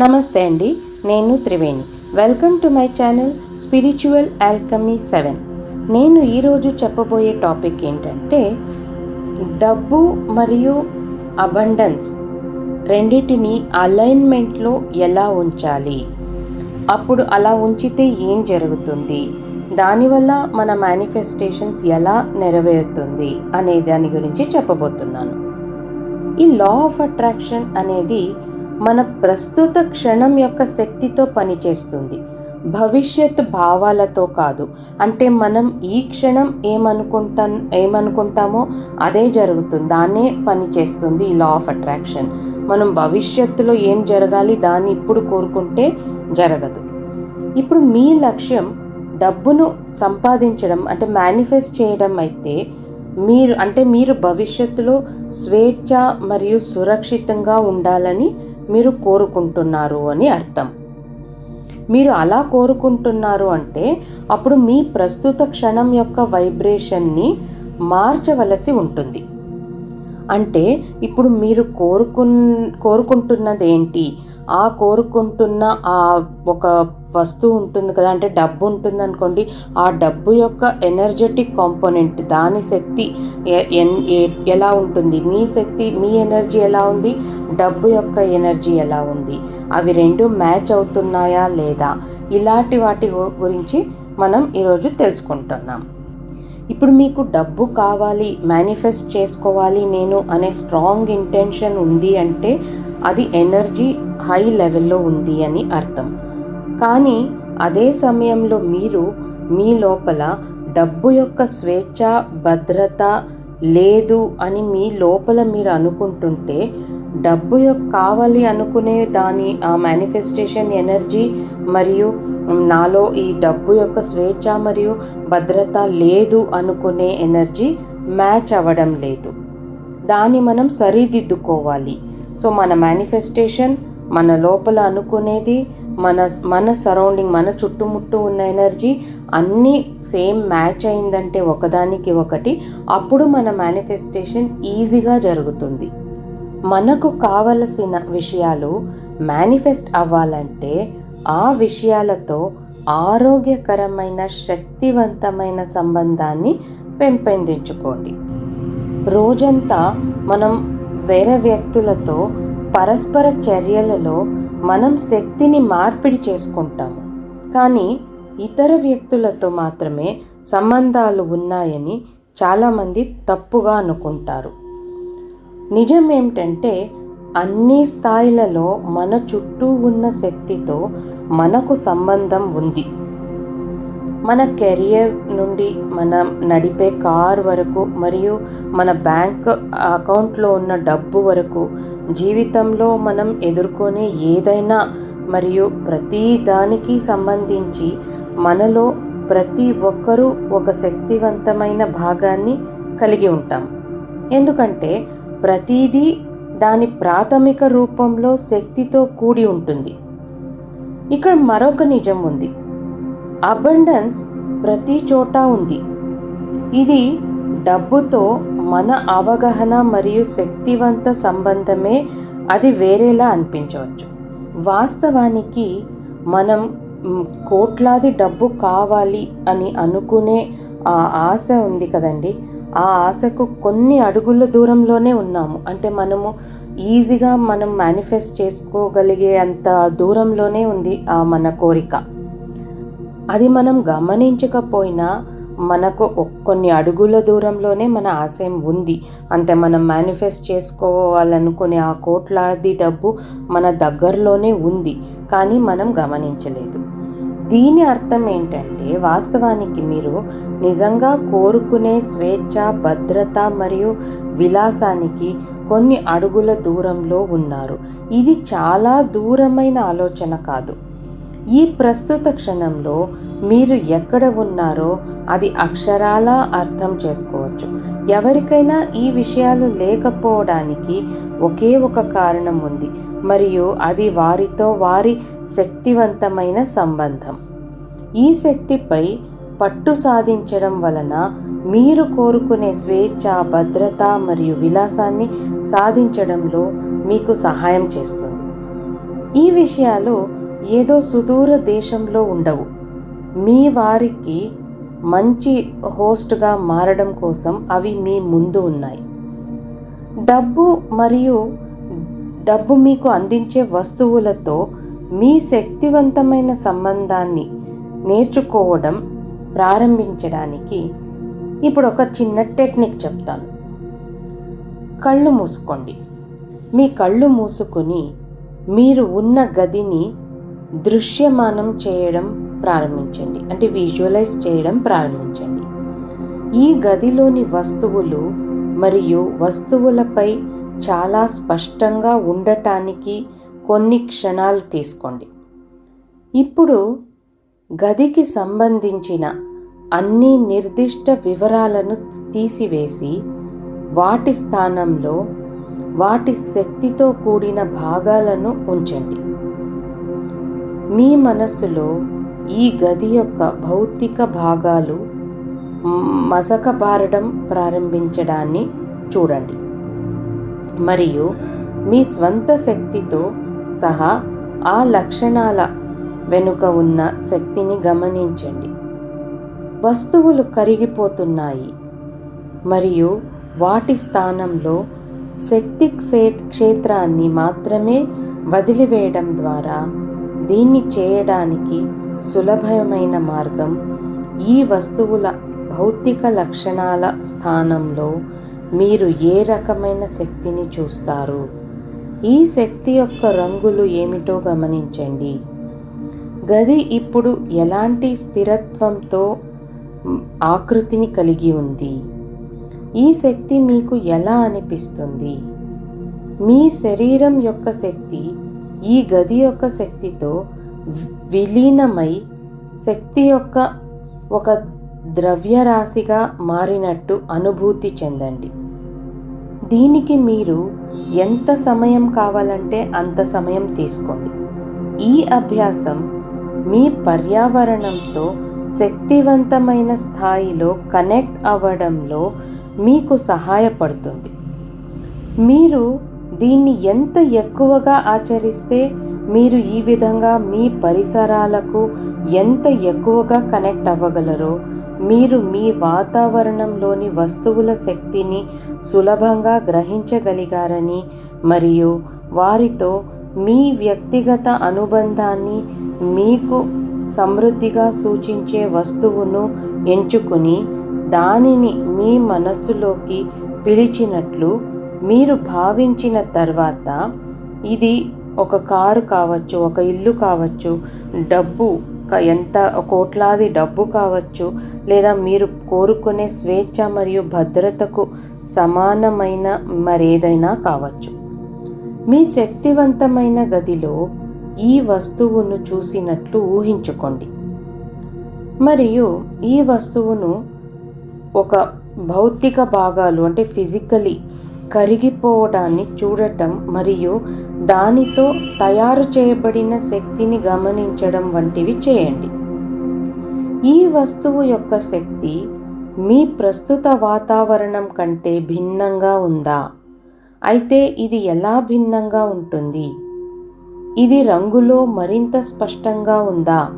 నమస్తే అండి నేను Triveni. Welcome to my channel spiritual alchemy seven. నేను ఈరోజు చెప్పబోయే టాపిక్ ఏంటంటే డబ్బు మరియు అబండన్స్ రెండిటిని అలైన్మెంట్లో ఎలా ఉంచాలి? అప్పుడు అలా ఉంచితే ఏం జరుగుతుంది? దానివల్ల మన మేనిఫెస్టేషన్స్ ఎలా నెరవేరుతుంది? అనే దాని గురించి చెప్పబోతున్నాను. ఈ లా ఆఫ్ అట్రాక్షన్ అనేది మన ప్రస్తుత క్షణం యొక్క శక్తితో పనిచేస్తుంది. భవిష్యత్ భావాలతో కాదు. అంటే మనం ఈ క్షణం ఏమనుకుంటా ఏమనుకుంటామో అదే జరుగుతుంది. దాన్నే పనిచేస్తుంది ఈ లా ఆఫ్ అట్రాక్షన్ మనం భవిష్యత్తులో ఏం జరగాలి దాన్ని ఇప్పుడు కోరుకుంటే జరగదు. ఇప్పుడు మీ లక్ష్యం డబ్బును సంపాదించడం అంటే మేనిఫెస్ట్ చేయడం అయితే మీరు అంటే మీరు భవిష్యత్తులో స్వేచ్ఛ మరియు సురక్షితంగా ఉండాలని మీరు కోరుకుంటున్నారు అని అర్థం. మీరు అలా కోరుకుంటున్నారు అంటే అప్పుడు మీ ప్రస్తుత క్షణం యొక్క వైబ్రేషన్ని మార్చవలసి ఉంటుంది. అంటే ఇప్పుడు మీరు కోరుకు కోరుకుంటున్నది ఏంటి ఆ కోరుకుంటున్న ఆ ఒక వస్తువు ఉంటుంది కదా అంటే డబ్బు ఉంటుంది అనుకోండి ఆ డబ్బు యొక్క ఎనర్జెటిక్ కాంపోనెంట్ దాని శక్తి ఎన్- ఎలా ఉంటుంది? మీ శక్తి మీ ఎనర్జీ ఎలా ఉంది? డబ్బు యొక్క ఎనర్జీ ఎలా ఉంది? అవి రెండు మ్యాచ్ అవుతున్నాయా లేదా? ఇలాంటి వాటి గురించి మనం ఈరోజు తెలుసుకుంటున్నాం. ఇప్పుడు మీకు డబ్బు కావాలి మేనిఫెస్ట్ చేసుకోవాలి నేను అనే స్ట్రాంగ్ ఇంటెన్షన్ ఉంది అంటే అది ఎనర్జీ హై లెవెల్లో ఉంది అని అర్థం. కానీ అదే సమయంలో మీరు మీ లోపల డబ్బు యొక్క స్వేచ్ఛ భద్రత లేదు అని మీ లోపల మీరు అనుకుంటుంటే డబ్బు యొక్క కావాలి అనుకునే దాని ఆ మేనిఫెస్టేషన్ ఎనర్జీ మరియు నాలో ఈ డబ్బు యొక్క స్వేచ్ఛ మరియు భద్రత లేదు అనుకునే ఎనర్జీ మ్యాచ్ అవ్వడం లేదు. దాన్ని మనం సరిదిద్దుకోవాలి. సో మన మేనిఫెస్టేషన్ మన లోపల అనుకునేది మన మన సరౌండింగ్ మన చుట్టుముట్టు ఉన్న ఎనర్జీ అన్నీ సేమ్ మ్యాచ్ అయిందంటే ఒకదానికి ఒకటి అప్పుడు మన మేనిఫెస్టేషన్ ఈజీగా జరుగుతుంది. మనకు కావలసిన విషయాలు మేనిఫెస్ట్ అవ్వాలంటే ఆ విషయాలతో ఆరోగ్యకరమైన శక్తివంతమైన సంబంధాన్ని పెంపొందించుకోండి. రోజంతా మనం వేరే వ్యక్తులతో పరస్పర చర్యలలో మనం శక్తిని మార్పిడి చేసుకుంటాము. కానీ ఇతర వ్యక్తులతో మాత్రమే సంబంధాలు ఉన్నాయని చాలామంది తప్పుగా అనుకుంటారు. నిజం ఏమిటంటే అన్ని స్థాయిలలో మన చుట్టూ ఉన్న శక్తితో మనకు సంబంధం ఉంది. మన కెరియర్ నుండి మనం నడిపే కార్ వరకు మరియు మన బ్యాంక్ అకౌంట్లో ఉన్న డబ్బు వరకు జీవితంలో మనం ఎదుర్కొనే ఏదైనా మరియు ప్రతి దానికి సంబంధించి మనలో ప్రతి ఒక్కరూ ఒక శక్తివంతమైన భాగాన్ని కలిగి ఉంటాం. ఎందుకంటే ప్రతిదీ దాని ప్రాథమిక రూపంలో శక్తితో కూడి ఉంటుంది. ఇక్కడ మరొక నిజం ఉంది. అబండెన్స్ ప్రతి చోట ఉంది. ఇది డబ్బుతో మన అవగాహన మరియు శక్తివంత సంబంధమే అది వేరేలా అనిపించవచ్చు. వాస్తవానికి మనం కోట్లాది డబ్బు కావాలి అని అనుకునే ఆ ఆశ ఉంది కదండి. ఆ ఆశకు కొన్ని అడుగుల దూరంలోనే ఉన్నాము. అంటే మనము ఈజీగా మనం మేనిఫెస్ట్ చేసుకోగలిగే అంత దూరంలోనే ఉంది ఆ మన కోరిక. అది మనం గమనించకపోయినా మనకు కొన్ని అడుగుల దూరంలోనే మన ఆశయం ఉంది. అంటే మనం మేనిఫెస్ట్ చేసుకోవాలనుకునే ఆ కోట్లాది డబ్బు మన దగ్గరలోనే ఉంది కానీ మనం గమనించలేదు. దీని అర్థం ఏంటంటే వాస్తవానికి మీరు నిజంగా కోరుకునే స్వేచ్ఛ భద్రత మరియు విలాసానికి కొన్ని అడుగుల దూరంలో ఉన్నారు. ఇది చాలా దూరమైన ఆలోచన కాదు. ఈ ప్రస్తుత క్షణంలో మీరు ఎక్కడ ఉన్నారో అది అక్షరాల అర్థం చేసుకోవచ్చు. ఎవరికైనా ఈ విషయాలు లేకపోవడానికి ఒకే ఒక కారణం ఉంది మరియు అది వారితో వారి శక్తివంతమైన సంబంధం. ఈ శక్తిపై పట్టు సాధించడం వలన మీరు కోరుకునే స్వేచ్ఛ భద్రత మరియు విలాసాన్ని సాధించడంలో మీకు సహాయం చేస్తుంది. ఈ విషయాలు ఏదో సుదూర దేశంలో ఉండవు. మీ వారికి మంచి హోస్ట్గా మారడం కోసం అవి మీ ముందు ఉన్నాయి. డబ్బు మరియు డబ్బు మీకు అందించే వస్తువులతో మీ శక్తివంతమైన సంబంధాన్ని నేర్చుకోవడం ప్రారంభించడానికి ఇప్పుడు ఒక చిన్న టెక్నిక్ చెప్తాను. కళ్ళు మూసుకోండి. మీ కళ్ళు మూసుకొని మీరు ఉన్న గదిని దృశ్యమానం చేయడం ప్రారంభించండి. అంటే విజువలైజ్ చేయడం ప్రారంభించండి. ఈ గదిలోని వస్తువులు మరియు వస్తువులపై చాలా స్పష్టంగా ఉండటానికి కొన్ని క్షణాలు తీసుకోండి. ఇప్పుడు గదికి సంబంధించిన అన్ని నిర్దిష్ట వివరాలను తీసివేసి వాటి స్థానంలో వాటి శక్తితో కూడిన భాగాలను ఉంచండి. మీ మనస్సులో ఈ గది యొక్క భౌతిక భాగాలు మసకబారడం ప్రారంభించడాన్ని చూడండి. మరియు మీ స్వంత శక్తితో సహా ఆ లక్షణాల వెనుక ఉన్న శక్తిని గమనించండి. వస్తువులు కరిగిపోతున్నాయి. మరియు వాటి స్థానంలో శక్తి క్షేత్రాన్ని మాత్రమే వదిలివేయడం ద్వారా దీన్ని చేయడానికి సులభమైన మార్గం ఈ వస్తువుల భౌతిక లక్షణాల స్థానంలో మీరు ఏ రకమైన శక్తిని చూస్తారు? ఈ శక్తి యొక్క రంగులు ఏమిటో గమనించండి. గది ఇప్పుడు ఎలాంటి స్థిరత్వంతో ఆకృతిని కలిగి ఉంది? ఈ శక్తి మీకు ఎలా అనిపిస్తుంది? మీ శరీరం యొక్క శక్తి ఈ గది యొక్క శక్తితో విలీనమై శక్తి యొక్క ఒక ద్రవ్యరాశిగా మారినట్టు అనుభూతి చెందండి. దీనికి మీరు ఎంత సమయం కావాలంటే అంత సమయం తీసుకోండి. ఈ అభ్యాసం మీ పర్యావరణంతో శక్తివంతమైన స్థాయిలో కనెక్ట్ అవ్వడంలో మీకు సహాయపడుతుంది. మీరు దీన్ని ఎంత ఎక్కువగా ఆచరిస్తే మీరు ఈ విధంగా మీ పరిసరాలకు ఎంత ఎక్కువగా కనెక్ట్ అవ్వగలరో మీరు మీ వాతావరణంలోని వస్తువుల శక్తిని సులభంగా గ్రహించగలిగారని మరియు వారితో మీ వ్యక్తిగత అనుబంధాన్ని మీకు సమృద్ధిగా సూచించే వస్తువును ఎంచుకుని దానిని మీ మనస్సులోకి పిలిచినట్లు మీరు భావించిన తర్వాత ఇది ఒక కారు కావచ్చు ఒక ఇల్లు కావచ్చు డబ్బు ఎంత కోట్లాది డబ్బు కావచ్చు లేదా మీరు కోరుకునే స్వేచ్ఛ మరియు భద్రతకు సమానమైన మరేదైనా కావచ్చు. మీ శక్తివంతమైన గదిలో ఈ వస్తువును చూసినట్లు ఊహించుకోండి. మరియు ఈ వస్తువును ఒక భౌతిక భాగాలు అంటే ఫిజికలీ కరిగిపోవడాన్ని చూడటం మరియు దానితో తయారు చేయబడిన శక్తిని గమనించడం వంటివి చేయండి. ఈ వస్తువు యొక్క శక్తి మీ ప్రస్తుత వాతావరణం కంటే భిన్నంగా ఉందా? అయితే ఇది ఎలా భిన్నంగా ఉంటుంది? ఇది రంగులో మరింత స్పష్టంగా ఉందా?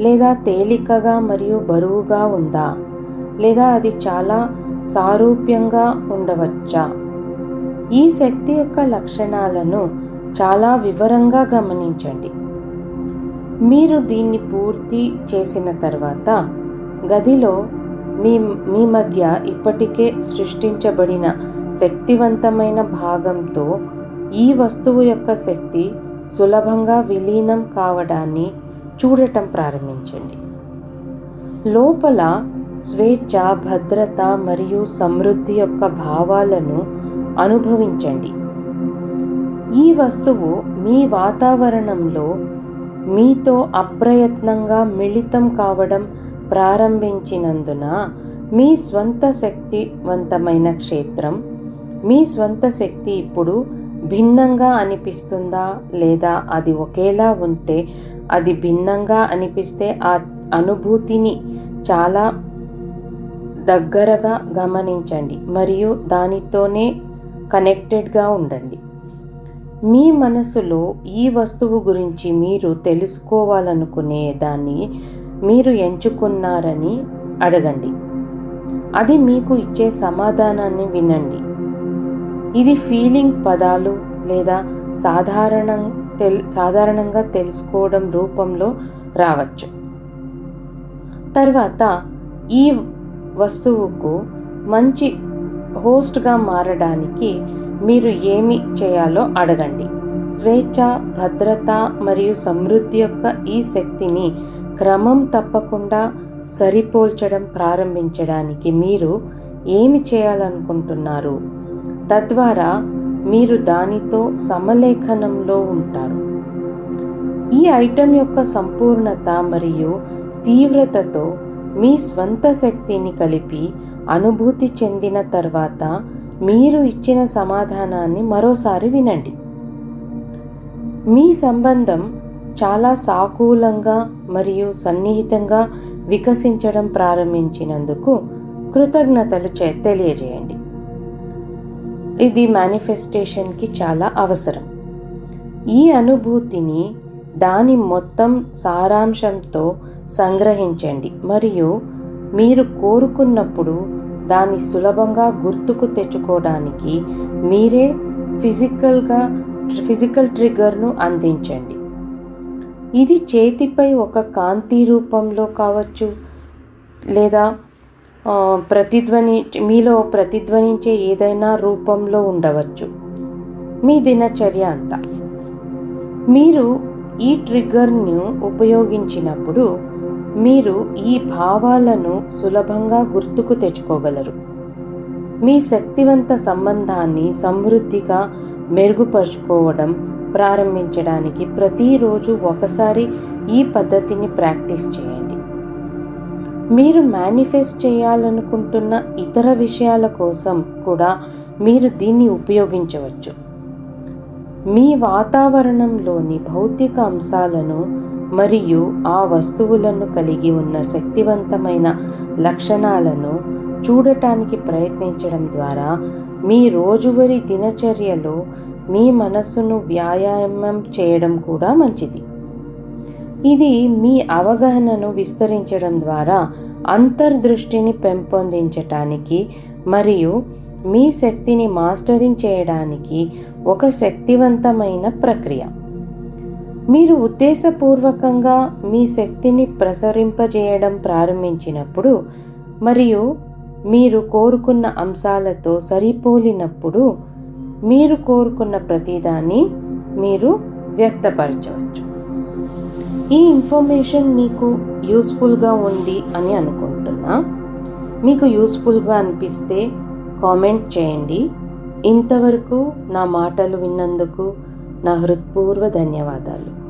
లేదా తేలికగా మరియు బరువుగా ఉందా? లేదా అది చాలా సారూప్యంగా ఉండవచ్చా? ఈ శక్తి యొక్క లక్షణాలను చాలా వివరంగా గమనించండి. మీరు దీన్ని పూర్తి చేసిన తర్వాత గదిలో మీ మీ మధ్య ఇప్పటికే సృష్టించబడిన శక్తివంతమైన భాగంతో ఈ వస్తువు యొక్క శక్తి సులభంగా విలీనం కావడాన్ని చూడటం ప్రారంభించండి. లోపల స్వేచ్ఛ భద్రత మరియు సమృద్ధి యొక్క భావాలను అనుభవించండి. ఈ వస్తువు మీ వాతావరణంలో మీతో అప్రయత్నంగా మిళితం కావడం ప్రారంభించినందున మీ స్వంత శక్తివంతమైన క్షేత్రం మీ స్వంత శక్తి ఇప్పుడు భిన్నంగా అనిపిస్తుందా లేదా అది ఒకేలా ఉంటే అది భిన్నంగా అనిపిస్తే ఆ అనుభూతిని చాలా దగ్గరగా గమనించండి. మరియు దానితోనే కనెక్టెడ్గా ఉండండి. మీ మనసులో ఈ వస్తువు గురించి మీరు తెలుసుకోవాలనుకునే దాన్ని మీరు ఎంచుకున్నారని అడగండి. అది మీకు ఇచ్చే సమాధానాన్ని వినండి. ఇది ఫీలింగ్ పదాలు లేదా సాధారణ తెల్ సాధారణంగా తెలుసుకోవడం రూపంలో రావచ్చు. తర్వాత ఈ వస్తువుకు మంచి హోస్ట్గా మారడానికి మీరు ఏమి చేయాలో అడగండి. స్వేచ్ఛ భద్రత మరియు సమృద్ధి యొక్క ఈ శక్తిని క్రమం తప్పకుండా సరిపోల్చడం ప్రారంభించడానికి మీరు ఏమి చేయాలనుకుంటున్నారు? తద్వారా మీరు దానితో సమలేఖనంలో ఉంటారు. ఈ ఐటెం యొక్క సంపూర్ణత మరియు తీవ్రతతో మీ స్వంత శక్తిని కలిపి అనుభూతి చెందిన తర్వాత మీరు ఇచ్చిన సమాధానాన్ని మరోసారి వినండి. మీ సంబంధం చాలా సాకూలంగా మరియు సన్నిహితంగా వికసించడం ప్రారంభించినందుకు కృతజ్ఞతలు చే తెలియజేయండి. ఇది మేనిఫెస్టేషన్కి చాలా అవసరం. ఈ అనుభూతిని దాని మొత్తం సారాంశంతో సంగ్రహించండి మరియు మీరు కోరుకున్నప్పుడు దాన్ని సులభంగా గుర్తుకు తెచ్చుకోవడానికి మీరే ఫిజికల్గా ఫిజికల్ ట్రిగర్ను అందించండి. ఇది చేతిపై ఒక కాంతి రూపంలో కావచ్చు లేదా ప్రతిధ్వని మీలో ప్రతిధ్వనించే ఏదైనా రూపంలో ఉండవచ్చు. మీ దినచర్య అంతా. మీరు ఈ ట్రిగ్గర్ను ఉపయోగించినప్పుడు మీరు ఈ భావాలను సులభంగా గుర్తుకు తెచ్చుకోగలరు. మీ శక్తివంత సంబంధాన్ని సమృద్ధిగా మెరుగుపరుచుకోవడం ప్రారంభించడానికి ప్రతిరోజు ఒకసారి ఈ పద్ధతిని ప్రాక్టీస్ చేయండి. మీరు మేనిఫెస్ట్ చేయాలనుకుంటున్న ఇతర విషయాల కోసం కూడా మీరు దీన్ని ఉపయోగించవచ్చు. మీ వాతావరణంలోని భౌతిక అంశాలను మరియు ఆ వస్తువులను కలిగి ఉన్న శక్తివంతమైన లక్షణాలను చూడటానికి ప్రయత్నించడం ద్వారా మీ రోజువారీ దినచర్యలో మీ మనస్సును వ్యాయామం చేయడం కూడా మంచిది. ఇది మీ అవగాహనను విస్తరించడం ద్వారా అంతర్దృష్టిని పెంపొందించటానికి మరియు మీ శక్తిని మాస్టరింగ్ చేయడానికి ఒక శక్తివంతమైన ప్రక్రియ. మీరు ఉద్దేశపూర్వకంగా మీ శక్తిని ప్రసరింపజేయడం ప్రారంభించినప్పుడు మరియు మీరు కోరుకున్న అంశాలతో సరిపోలినప్పుడు మీరు కోరుకున్న ప్రతిదాన్ని మీరు వ్యక్తపరచవచ్చు. ఈ ఇన్ఫర్మేషన్ మీకు యూస్ఫుల్గా ఉంది అని అనుకుంటున్నా. మీకు యూస్ఫుల్గా అనిపిస్తే కామెంట్ చేయండి. ఇంతవరకు నా మాటలు విన్నందుకు నా హృత్పూర్వ ధన్యవాదాలు.